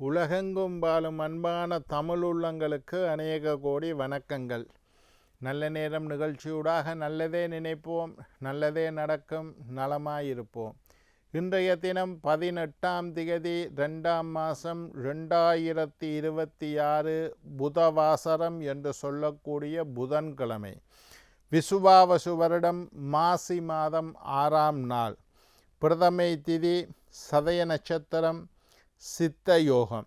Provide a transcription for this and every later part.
உலகெங்கும் வாழும் அன்பான தமிழ் உள்ளங்களுக்கு அநேக கோடி வணக்கங்கள். நல்ல நேரம் நிகழ்ச்சியூடாக நல்லதே நினைப்போம் நல்லதே நடக்கும் நலமாயிருப்போம். இன்றைய தினம் பதினெட்டாம் திகதி ரெண்டாம் மாதம் ரெண்டாயிரத்தி இருபத்தி ஆறு புதவாசரம் என்று சொல்லக்கூடிய புதன்கிழமை. விசுவாவசு வருடம் மாசி மாதம் ஆறாம் நாள். பிரதமை திதி சதய நட்சத்திரம் சித்த யோகம்.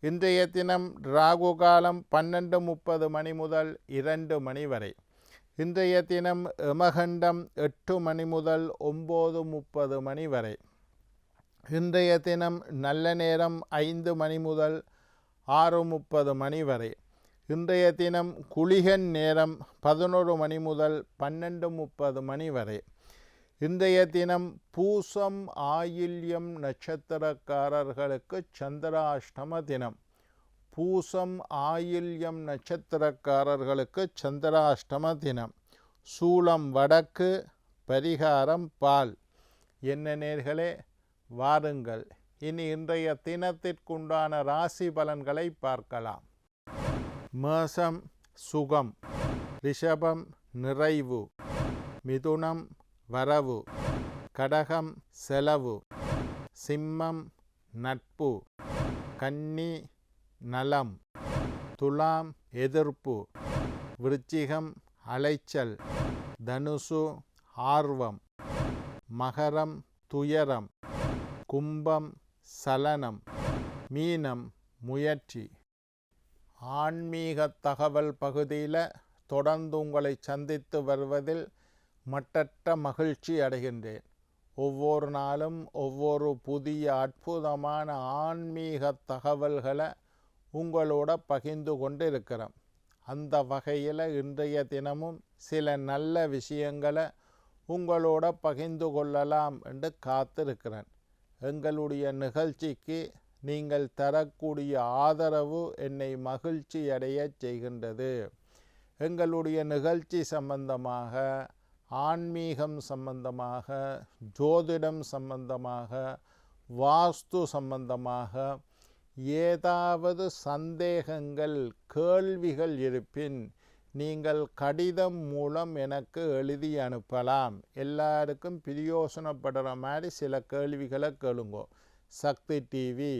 இன்றைய தினம் ராகு காலம் பன்னெண்டு முப்பது மணி முதல் இரண்டு மணி வரை. இன்றைய தினம் எமகண்டம் எட்டு மணி முதல் ஒம்பது முப்பது மணி வரை. இன்றைய தினம் நல்ல நேரம் ஐந்து மணி முதல் ஆறு முப்பது மணி வரை. இன்றைய தினம் குளிகன் நேரம் பதினொரு மணி முதல் பன்னெண்டு முப்பது மணி வரை. இன்றைய தினம் பூசம் ஆயில்யம் நட்சத்திரக்காரர்களுக்கு சந்திராஷ்டம தினம். பூசம் ஆயில்யம் நட்சத்திரக்காரர்களுக்கு சந்திராஷ்டம தினம். சூளம் வடக்கு பரிகாரம் பால். என்ன நேர்களே வாருங்கள். இனி இன்றைய தினத்திற்குண்டான ராசி பலன்களை பார்க்கலாம். மேசம் சுகம். ரிஷபம் நிறைவு. மிதுனம் வரவு. கடகம் செலவு. சிம்மம் நட்பு. கன்னி நலம். துலாம் எதிர்ப்பு. விருச்சிகம் அலைச்சல். தனுசு ஆர்வம். மகரம் துயரம். கும்பம் சலனம். மீனம் முயற்சி. ஆன்மீக தகவல் பகுதியில் தொடர்ந்து உங்களை சந்தித்து வருவதில் மட்டற்ற மகிழ்ச்சி அடைகின்றேன். ஒவ்வொரு நாளும் ஒவ்வொரு புதிய அற்புதமான ஆன்மீக தகவல்களை உங்களோட பகிர்ந்து கொண்டு இருக்கிறோம் அந்த வகையில் இன்றைய தினமும் சில நல்ல விஷயங்களை உங்களோட பகிர்ந்து கொள்ளலாம் என்று காத்திருக்கிறேன். எங்களுடைய நிகழ்ச்சிக்கு நீங்கள் தரக்கூடிய ஆதரவு என்னை மகிழ்ச்சி அடைய செய்கின்றது. எங்களுடைய நிகழ்ச்சி சம்பந்தமாக ஆன்மீகம் சம்பந்தமாக ஜோதிடம் சம்பந்தமாக வாஸ்து சம்பந்தமாக ஏதாவது சந்தேகங்கள் கேள்விகள் இருப்பின் நீங்கள் கடிதம் மூலம் எனக்கு எழுதி அனுப்பலாம். எல்லாருக்கும் பிரியோசனப்படுற மாதிரி சில கேள்விகளை கேளுங்கோ. சக்தி டிவி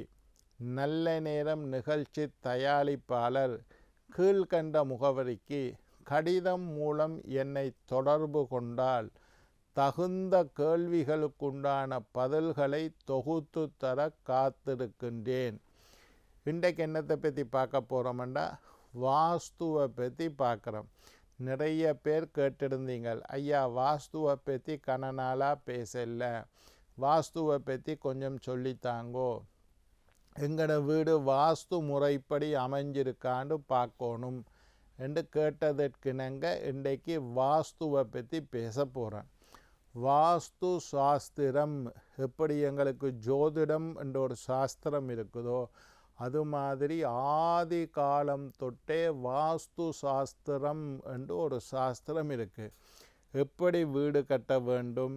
நல்ல நேரம் நிகழ்ச்சி தயாரிப்பாளர் கீழ்கண்ட முகவரிக்கு கடிதம் மூலம் என்னை தொடர்பு கொண்டால் தகுந்த கேள்விகளுக்குண்டான பதில்களை தொகுத்து தர காத்திருக்கின்றேன். இன்றைக்கு என்னத்தை பற்றி பார்க்க போகிறோம்டா வாஸ்துவை பற்றி பார்க்குறோம். நிறைய பேர் கேட்டிருந்தீங்கள் ஐயா வாஸ்துவை பற்றி கன நாளாக பேசல. வாஸ்துவை பற்றி கொஞ்சம் சொல்லித்தாங்கோ எங்களோட வீடு வாஸ்து முறைப்படி அமைஞ்சிருக்கான்னு பார்க்கணும். என்று கேட்டதற்கிணங்க இன்றைக்கு வாஸ்துவை பற்றி பேச போகிறேன் வாஸ்து சாஸ்திரம் எப்படி எங்களுக்கு ஜோதிடம் என்ற ஒரு சாஸ்திரம் இருக்குதோ அது மாதிரி ஆதி காலம் தொட்டே வாஸ்து சாஸ்திரம் என்று ஒரு சாஸ்திரம் இருக்குது எப்படி வீடு கட்ட வேண்டும்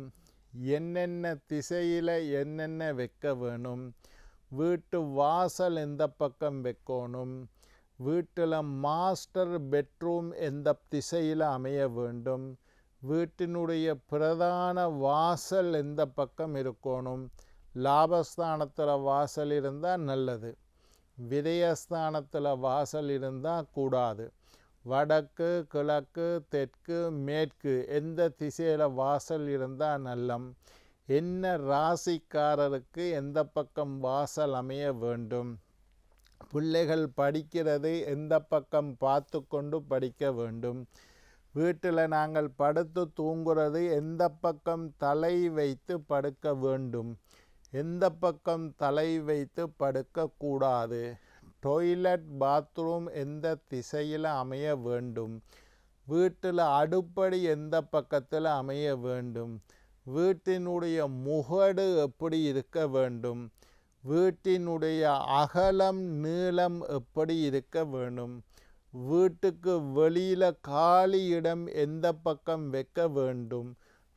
என்னென்ன திசையில் என்னென்ன வைக்க வேணும் வீட்டு வாசல் எந்த பக்கம் வைக்கணும் வீட்டில் மாஸ்டர் பெட்ரூம் எந்த திசையில் அமைய வேண்டும்? வீட்டினுடைய பிரதான வாசல் எந்த பக்கம் இருக்கணும்? லாபஸ்தானத்தில் வாசல் இருந்தால் நல்லது. விதயஸ்தானத்தில் வாசல் இருந்தால் கூடாது. வடக்கு கிழக்கு தெற்கு மேற்கு எந்த திசையில் வாசல் இருந்தால் நல்லம்? என்ன ராசிக்காரருக்கு எந்த பக்கம் வாசல் அமைய வேண்டும்? பிள்ளைகள் படிக்கிறது எந்த பக்கம் பார்த்து கொண்டு படிக்க வேண்டும். வீட்டில் நாங்கள் படுத்து தூங்குறது எந்த பக்கம் தலை வைத்து படுக்க வேண்டும். எந்த பக்கம் தலை வைத்து படுக்கக்கூடாது டொய்லெட் பாத்ரூம் எந்த திசையில் அமைய வேண்டும்? வீட்டில் அடுப்படி எந்த பக்கத்தில் அமைய வேண்டும்? வீட்டினுடைய முகடு எப்படி இருக்க வேண்டும்? வீட்டினுடைய அகலம் நீளம் எப்படி இருக்க வேணும் வீட்டுக்கு வெளியில் காலி இடம் எந்த பக்கம் வைக்க வேண்டும்?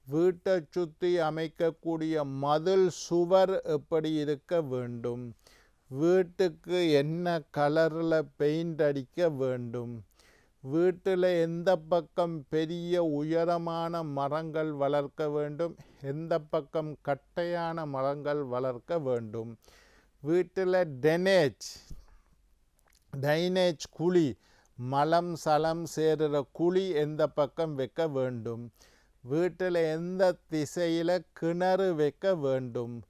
வீட்டை சுற்றி அமைக்கக்கூடிய மதில் சுவர் எப்படி இருக்க வேண்டும்? வீட்டுக்கு என்ன கலரில் பெயிண்ட் அடிக்க வேண்டும்? வீட்டில் எந்த பக்கம் பெரிய உயரமான மரங்கள் வளர்க்க வேண்டும்? எந்த பக்கம் கட்டையான மரங்கள் வளர்க்க வேண்டும்? வீட்டில் டெனேஜ் டைனேஜ் குழி மலம் சலம் சேருகிற குழி எந்த பக்கம் வைக்க வேண்டும்? வீட்டில் எந்த திசையில் கிணறு வைக்க வேண்டும்?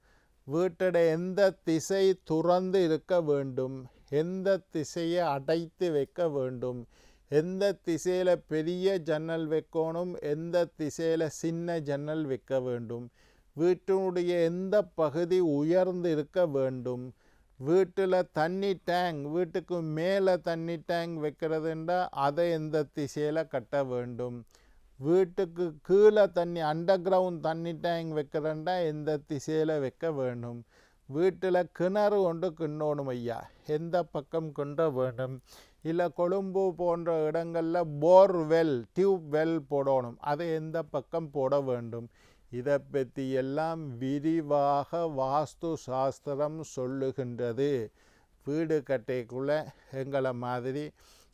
வீட்டோட எந்த திசை துறந்து இருக்க வேண்டும்? எந்த திசையை அடைத்து வைக்க வேண்டும்? எந்த திசையில் பெரிய ஜன்னல் வைக்கணும் எந்த திசையில் சின்ன ஜன்னல் வைக்க வேண்டும்? வீட்டினுடைய எந்த பகுதி உயர்ந்து இருக்க வேண்டும்? வீட்டில் தண்ணி டேங்க் வீட்டுக்கு மேலே தண்ணி டேங்க் வைக்கிறதுண்டா அதை எந்த திசையில் கட்ட வேண்டும்? வீட்டுக்கு கீழே தண்ணி அண்டர் கிரவுண்ட் தண்ணி டேங்க் வைக்கிறேன்டா எந்த திசையில் வைக்க வேண்டும்? வீட்டில் கிணறு கொண்டு கிண்ணணும் ஐயா எந்த பக்கம் கொண்ட வேண்டும்? இல்லை கொழும்பு போன்ற இடங்களில் போர்வெல் டியூப் வெல் போடணும். அதை எந்த பக்கம் போட வேண்டும்? இதை பற்றி எல்லாம் விரிவாக வாஸ்து சாஸ்திரம் சொல்லுகின்றது. வீடு கட்டைக்குள்ளே எங்களை மாதிரி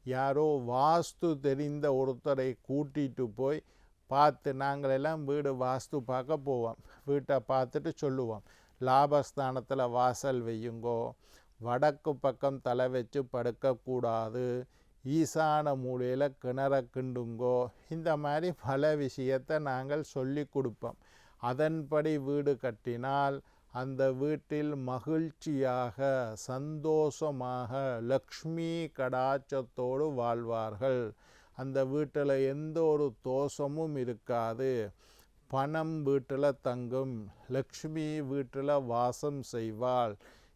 யாரோ வாஸ்து தெரிந்த ஒருத்தரை கூட்டிகிட்டு போய் பார்த்து நாங்கள் எல்லாம் வீடு வாஸ்து பார்க்க போவோம். வீட்டை பார்த்துட்டு சொல்லுவோம். லாபஸ்தானத்தில் வாசல் வையுங்கோ வடக்கு பக்கம் தலை வச்சு படுக்கக்கூடாது. ஈசான மூலையில் கிணற கிண்டுங்கோ. இந்த மாதிரி பல விஷயத்தை நாங்கள் சொல்லி கொடுப்போம். அதன்படி வீடு கட்டினால் அந்த வீட்டில் மகிழ்ச்சியாக சந்தோஷமாக லக்ஷ்மி கடாச்சத்தோடு வாழ்வார்கள். அந்த வீட்டில் எந்த ஒரு தோஷமும் இருக்காது. பணம் வீட்டில் தங்கும். லக்ஷ்மி வீட்டில் வாசம் செய்வாள்.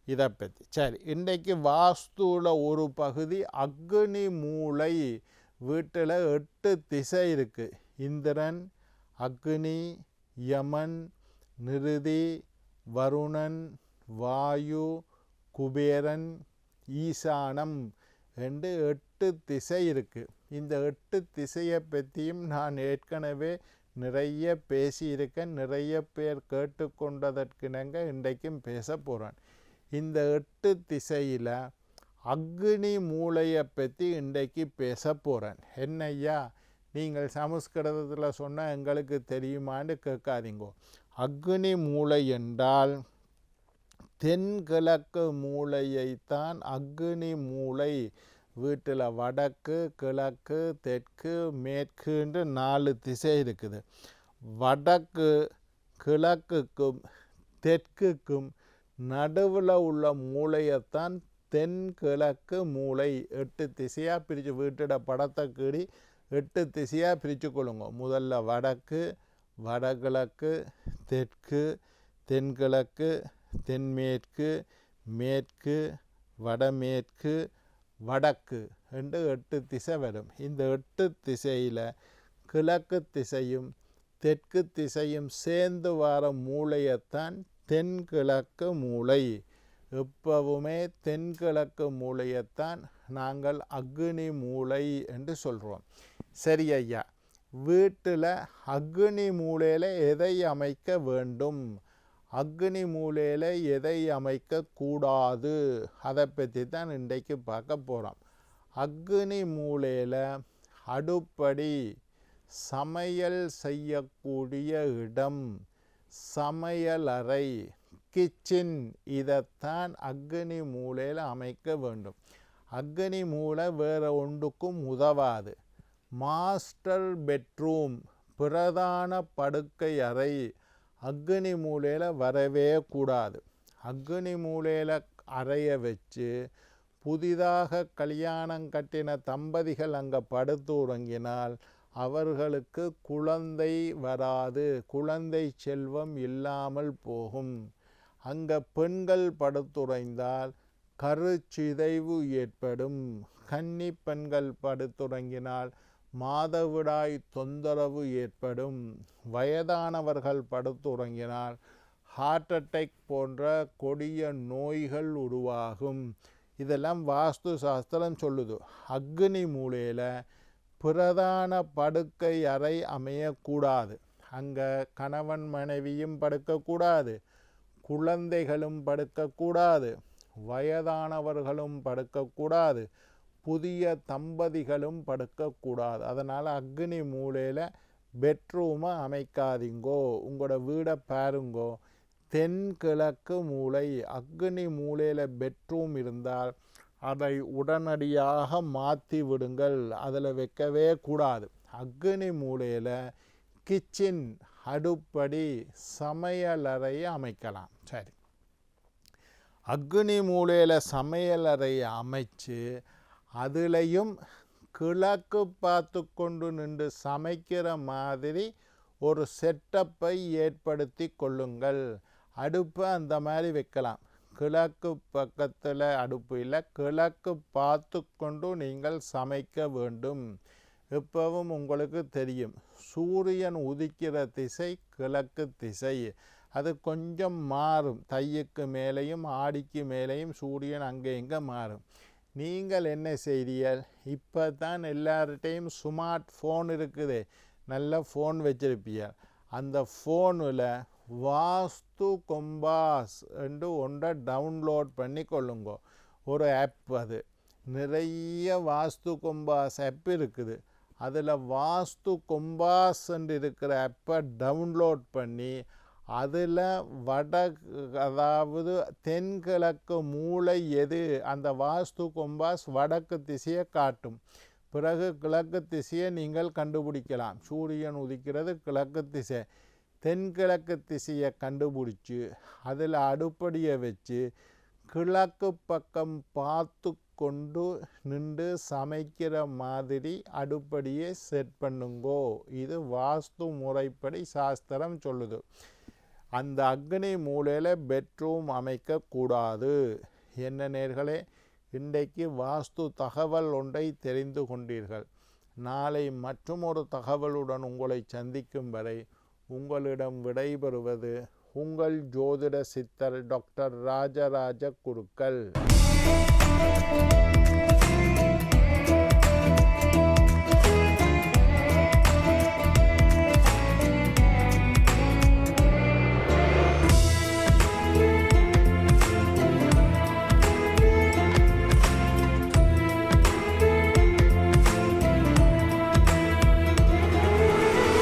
இதை பற்றி சரி இன்றைக்கு வாஸ்துவில் ஒரு பகுதி அக்னி மூளை வீட்டில் எட்டு திசை இருக்குது இந்திரன் அக்னி யமன் நிருதி வருணன் வாயு குபேரன் ஈசானம் என்று எட்டு திசை இருக்குது இந்த எட்டு திசையை பற்றியும் நான் ஏற்கனவே நிறைய பேசியிருக்கேன். நிறைய பேர் கேட்டுக்கொண்டதற்கிணங்க இன்றைக்கும் பேச போகிறேன் இந்த எட்டு திசையில் அக்னி மூளையை பற்றி இன்றைக்கு பேச போகிறேன் என்னையா நீங்கள் சமஸ்கிருதத்தில் சொன்னால் எங்களுக்கு தெரியுமான்னு கேட்காதீங்கோ. அக்னி மூளை என்றால் தென்கிழக்கு மூளையைத்தான் அக்னி மூளை. வீட்டில் வடக்கு கிழக்கு தெற்கு மேற்குன்று நாலு திசை இருக்குது. வடக்கு கிழக்குக்கும் தெற்குக்கும் நடுவில் உள்ள மூளையைத்தான் தென்கிழக்கு மூளை. எட்டு திசையாக பிரித்து வீட்டோட படத்தை கீடி எட்டு திசையாக பிரித்து கொள்ளுங்க. முதல்ல வடக்கு வடகிழக்கு தெற்கு தென்கிழக்கு தென்மேற்கு மேற்கு வடமேற்கு வடக்கு என்று எட்டு திசை வரும். இந்த எட்டு திசையில் கிழக்கு திசையும் தெற்கு திசையும் சேர்ந்து வர மூளையைத்தான் தென்கிழக்கு மூளை எப்பவுமே தென்கிழக்கு மூளையைத்தான் நாங்கள் அக்னி மூளை என்று சொல்கிறோம் சரி ஐயா வீட்டில் அக்னி மூலையில் எதை அமைக்க வேண்டும்? அக்னி மூலையில் எதை அமைக்கக்கூடாது அதை பற்றி தான் இன்றைக்கு பார்க்க போகிறோம் அக்னி மூலையில் அடுப்படி சமையல் செய்யக்கூடிய இடம். சமையலறை கிச்சன் இதைத்தான் அக்னி மூலையில் அமைக்க வேண்டும். அக்னி மூளை வேறு ஒன்றுக்கும் உதவாது. மாஸ்டர் பெட்ரூம் பிரதான படுக்கை அறை அக்னி மூலையில் வரவே கூடாது. அக்னி மூலையில் அறைய வச்சு புதிதாக கல்யாணம் கட்டின தம்பதிகள் அங்கே படுத்து உறங்கினால் அவர்களுக்கு குழந்தை வராது. குழந்தை செல்வம் இல்லாமல் போகும். அங்கே பெண்கள் படுத்துறைந்தால் கருச்சிதைவு ஏற்படும். கன்னி பெண்கள் படுத்துறங்கினால் மாதவிடாய் தொந்தரவு ஏற்படும். வயதானவர்கள் படுத்துறங்கினால் ஹார்ட் அட்டாக் போன்ற கொடிய நோய்கள் உருவாகும். இதெல்லாம் வாஸ்து சாஸ்திரம் சொல்லுது. அக்னி மூலையில் பிரதான படுக்கை அறை அமையக்கூடாது. அங்கே கணவன் மனைவியும் படுக்கக்கூடாது. குழந்தைகளும் படுக்கக்கூடாது. வயதானவர்களும் படுக்கக்கூடாது. புதிய தம்பதிகளும் படுக்கக்கூடாது. அதனால் அக்னி மூலையில் பெட்ரூமை அமைக்காதீங்கோ. உங்களோட வீடை பாருங்கோ. தென்கிழக்கு மூலை அக்னி மூலையில் பெட்ரூம் இருந்தால் அதை உடனடியாக மாற்றி விடுங்கள். அதில் வைக்கவே கூடாது. அக்னி மூலையில் கிச்சன் அடுப்படி சமையலறை அமைக்கலாம். சரி. அக்னி மூலையில் சமையலறையை அமைச்சு அதுலேயும் கிழக்கு பார்த்து கொண்டு நின்று சமைக்கிற மாதிரி ஒரு செட்டப்பை ஏற்படுத்தி கொள்ளுங்கள். அடுப்பை அந்த மாதிரி வைக்கலாம். கிழக்கு பக்கத்தில் அடுப்பு இல்லை கிழக்கு பார்த்து கொண்டு நீங்கள் சமைக்க வேண்டும். எப்பவும் உங்களுக்கு தெரியும் சூரியன் உதிக்கிற திசை கிழக்கு திசை. அது கொஞ்சம் மாறும் தையுக்கு மேலேயும் ஆடிக்கு மேலேயும் சூரியன் அங்கே இங்கே மாறும். நீங்கள் என்ன செய்தீர்கள்? இப்போ தான் எல்லார்கிட்டையும் ஸ்மார்ட் ஃபோன் இருக்குது. நல்ல ஃபோன் வச்சிருப்பீங்க அந்த ஃபோனில் வாஸ்து கொம்பாஸ் என்று ஒன்றை டவுன்லோட் பண்ணி கொள்ளுங்க ஒரு ஆப் அது. நிறைய வாஸ்து கொம்பாஸ் ஆப் இருக்குது. அதில் வாஸ்து கொம்பாஸ் என்று இருக்கிற ஆப்பை டவுன்லோட் பண்ணி அதில் வட அதாவது தென்கிழக்கு மூளை எது அந்த வாஸ்து கொம்பாஸ் வடக்கு திசையை காட்டும். பிறகு கிழக்கு திசையை நீங்கள் கண்டுபிடிக்கலாம். சூரியன் உதிக்கிறது கிழக்கு திசை. தென்கிழக்கு திசையை கண்டுபிடிச்சி அதில் அடுப்படியை வச்சு கிழக்கு பக்கம் பார்த்து கொண்டு நின்று சமைக்கிற மாதிரி அடுப்படியை செட் பண்ணுங்கோ. இது வாஸ்து முறைப்படி சாஸ்திரம் சொல்லுது. அந்த அக்னி மூலையில் பெட்ரூம் அமைக்கக்கூடாது என்ன நேர்களே இன்றைக்கு வாஸ்து தகவல் ஒன்றை தெரிந்து கொண்டீர்கள். நாளை மற்றும் ஒரு தகவலுடன் உங்களை சந்திக்கும் வரை உங்களிடம் விடைபெறுவது உங்கள் ஜோதிட சித்தர் டாக்டர் ராஜராஜ குருக்கள்.